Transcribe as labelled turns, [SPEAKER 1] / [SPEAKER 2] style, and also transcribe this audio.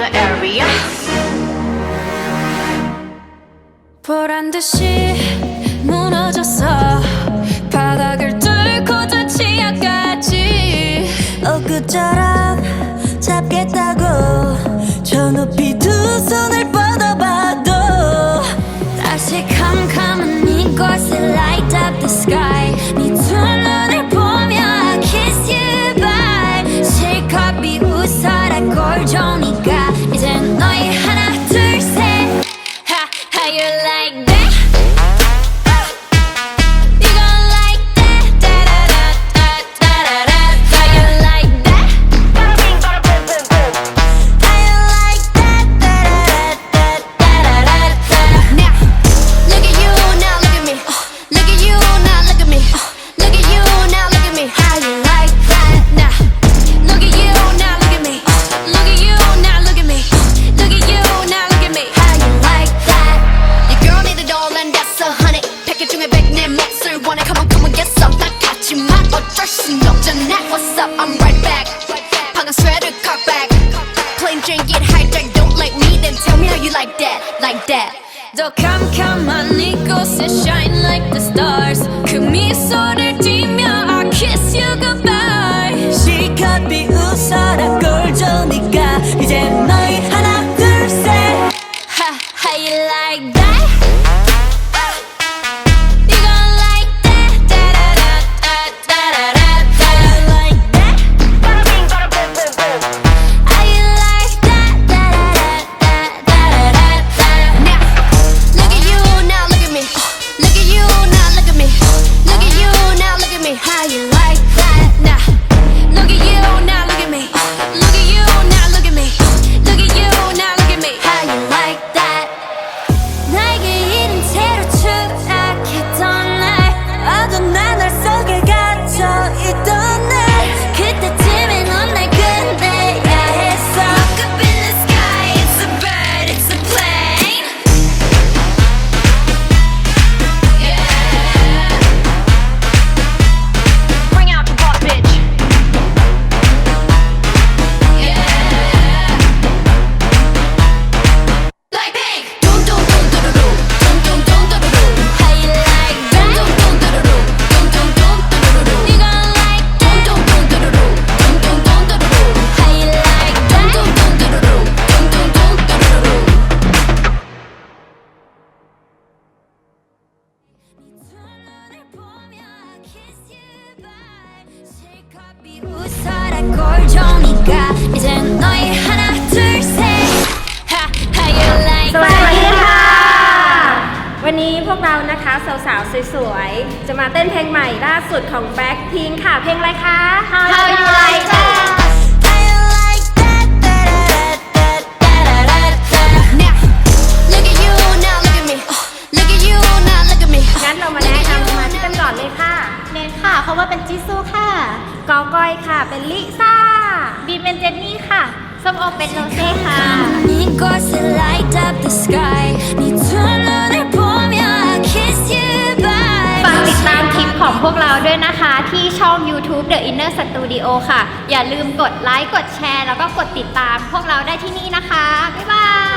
[SPEAKER 1] your area. 보란 듯이 무너졌어. 바닥을 뚫고 저 치아까지.
[SPEAKER 2] 엊그처럼 잡겠다고.
[SPEAKER 1] Plain Jane get hijacked. Don't like me, then tell me how you like that, like that. 더 캄캄한 이곳에 shine like the stars. 그 미소를 띠며 I kiss you goodbye.
[SPEAKER 3] สวัสดี
[SPEAKER 1] that?
[SPEAKER 3] ค่ะ วันนี้พวกเรานะคะสาวๆ สวยๆ จะมาเต้นเพลงใหม่ล่าสุดของ Blackpink ค่ะ เพลงอะไรคะ
[SPEAKER 1] How you like
[SPEAKER 4] ซูค่ะ
[SPEAKER 3] กอก้อยค่ะ เป็นลิซ่า
[SPEAKER 4] บีเป็นเจนนี่ค่ะส้มโอเป็นโรเซ่ค่ะ
[SPEAKER 1] sky
[SPEAKER 4] ติดตามคลิปของพวกเราด้วยนะคะ ที่ช่อง YouTube The Inner Studio ค่ะ อย่าลืมกดไลค์ กดแชร์ แล้วก็กดติดตามพวกเราได้ที่นี่นะคะ บ๊ายบาย